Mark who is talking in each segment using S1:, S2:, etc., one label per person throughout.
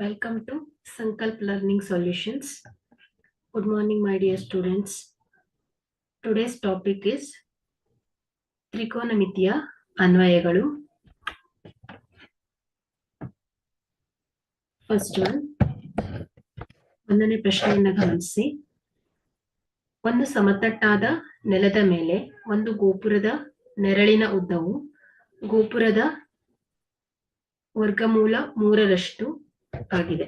S1: Welcome to Sankalp Learning Solutions. Good morning, my dear students. Today's topic is ತ್ರಿಕೋನಮಿತಿಯ ಅನ್ವಯಗಳು first one ಒಂದನೇ ಪ್ರಶ್ನೆಯನ್ನ ಗಮನಿಸಿ ಒಂದು ಸಮತಟ್ಟಾದ ನೆಲದ ಮೇಲೆ ಒಂದು ಗೋಪುರದ ನೆರಳಿನ ಉದ್ದವು ಗೋಪುರದ ವರ್ಗಮೂಲ ಮೂರರಷ್ಟು ಆಗಿದೆ.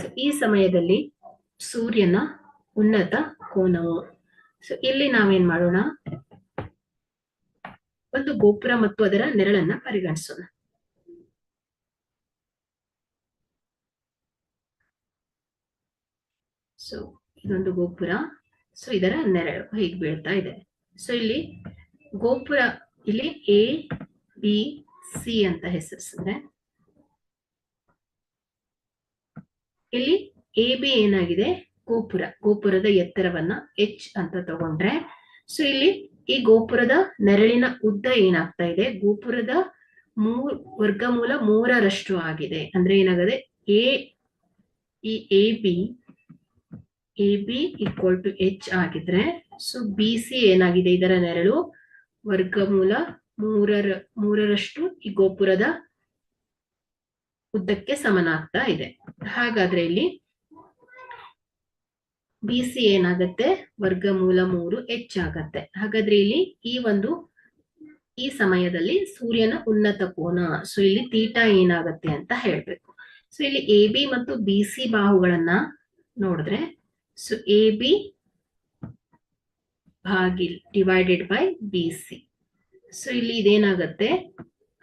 S1: ಸೊ ಈ ಸಮಯದಲ್ಲಿ ಸೂರ್ಯನ ಉನ್ನತ ಕೋನವು. ಸೊ ಇಲ್ಲಿ ನಾವೇನ್ ಮಾಡೋಣ? ಒಂದು ಗೋಪುರ ಮತ್ತು ಅದರ ನೆರಳನ್ನ ಪರಿಗಣಿಸೋಣ. ಸೊ ಇದೊಂದು ಗೋಪುರ. ಸೊ ಇದರ ನೆರಳು ಹೀಗೆ ಬೀಳ್ತಾ ಇದೆ. ಸೊ ಇಲ್ಲಿ ಗೋಪುರ, ಇಲ್ಲಿ ಎ ಬಿ ಸಿ ಅಂತ ಹೆಸರಿಸಿದ್ರೆ ಇಲ್ಲಿ ಎ ಬಿ ಏನಾಗಿದೆ? ಗೋಪುರ. ಗೋಪುರದ ಎತ್ತರವನ್ನ ಎಚ್ ಅಂತ ತಗೊಂಡ್ರೆ ಸೊ ಇಲ್ಲಿ ಈ ಗೋಪುರದ ನೆರಳಿನ ಉದ್ದ ಏನಾಗ್ತಾ ಇದೆ? ಗೋಪುರದ ಮೂರ್, ವರ್ಗಮೂಲ ಮೂರರಷ್ಟು ಆಗಿದೆ. ಅಂದ್ರೆ ಏನಾಗದೆ? ಎ ಈ A B A B equal to H ಆಗಿದ್ರೆ ಸೊ ಬಿ ಸಿ ಏನಾಗಿದೆ ಇದರ ನೆರಳು? ವರ್ಗಮೂಲ ಮೂರರ, ಮೂರರಷ್ಟು ಈ ಗೋಪುರದ ಉದ್ದಕ್ಕೆ ಸಮನಾಗ್ತಾ ಇದೆ. ಹಾಗಾದ್ರೆ ಇಲ್ಲಿ ಬಿ ಸಿ ಏನಾಗತ್ತೆ? ವರ್ಗಮೂಲ ಮೂರು ಎಚ್ ಆಗತ್ತೆ. ಹಾಗಾದ್ರೆ ಇಲ್ಲಿ ಈ ಒಂದು ಈ ಸಮಯದಲ್ಲಿ ಸೂರ್ಯನ ಉನ್ನತ ಕೋನ. ಸೊ ಇಲ್ಲಿ ತೀಟಾ ಏನಾಗತ್ತೆ ಅಂತ ಹೇಳ್ಬೇಕು. ಸೊ ಇಲ್ಲಿ ಎ ಬಿ ಮತ್ತು ಬಿ ಸಿ ಬಾಹುಗಳನ್ನ ನೋಡಿದ್ರೆ so A B ಭಾಗಿಲ್ divided by B C so ಇಲ್ಲಿ ಇದೇನಾಗತ್ತೆ?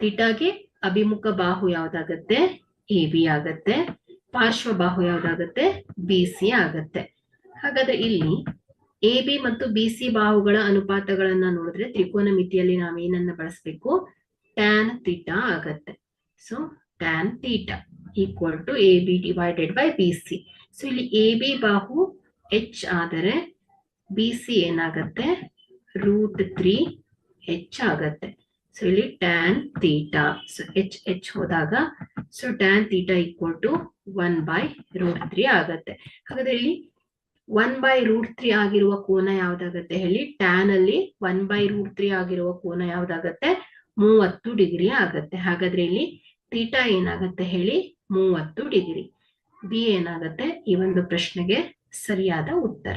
S1: ತೀಟಾಗೆ ಅಭಿಮುಖ ಬಾಹು ಯಾವ್ದಾಗತ್ತೆ? ಎ ಬಿ ಆಗತ್ತೆ. ಪಾರ್ಶ್ವ ಬಾಹು ಯಾವ್ದಾಗತ್ತೆ? ಬಿ ಸಿ ಆಗತ್ತೆ. ಹಾಗಾದ್ರೆ ಇಲ್ಲಿ ಎ ಬಿ ಮತ್ತು ಬಿ ಸಿ ಬಾಹುಗಳ ಅನುಪಾತಗಳನ್ನ ನೋಡಿದ್ರೆ ತ್ರಿಕೋನ ಮಿತಿಯಲ್ಲಿ ನಾವೇನನ್ನ ಬಳಸಬೇಕು? ಟ್ಯಾನ್ ತೀಟಾ ಆಗತ್ತೆ. So tan theta equal to A B divided by B C so ಇಲ್ಲಿ ಎ ಬಿ ಬಾಹು ಎಚ್ ಆದರೆ ಬಿ ಸಿ ಏನಾಗತ್ತೆ? ರೂಟ್ ತ್ರೀ ಎಚ್ ಆಗತ್ತೆ. ಸೊ ಇಲ್ಲಿ tan theta so H H ಹೋದಾಗ so tan theta equal to one by root three ಆಗತ್ತೆ. ಹಾಗಾದ್ರೆ ಇಲ್ಲಿ ಒನ್ ಬೈ ರೂಟ್ ತ್ರೀ ಆಗಿರುವ ಕೋನ ಯಾವ್ದಾಗತ್ತೆ ಹೇಳಿ? ಟ್ಯಾನ್ ಅಲ್ಲಿ ಒನ್ ಬೈ ರೂಟ್ ತ್ರೀ ಆಗಿರುವ ಕೋನ ಯಾವ್ದಾಗತ್ತೆ? ಮೂವತ್ತು ಡಿಗ್ರಿ ಆಗತ್ತೆ. ಹಾಗಾದ್ರೆ ಇಲ್ಲಿ ತೀಟಾ ಏನಾಗತ್ತೆ ಹೇಳಿ? ಮೂವತ್ತು ಡಿಗ್ರಿ. ಬಿ ಏನಾಗತ್ತೆ? ಈ ಒಂದು ಪ್ರಶ್ನೆಗೆ ಸರಿಯಾದ ಉತ್ತರ.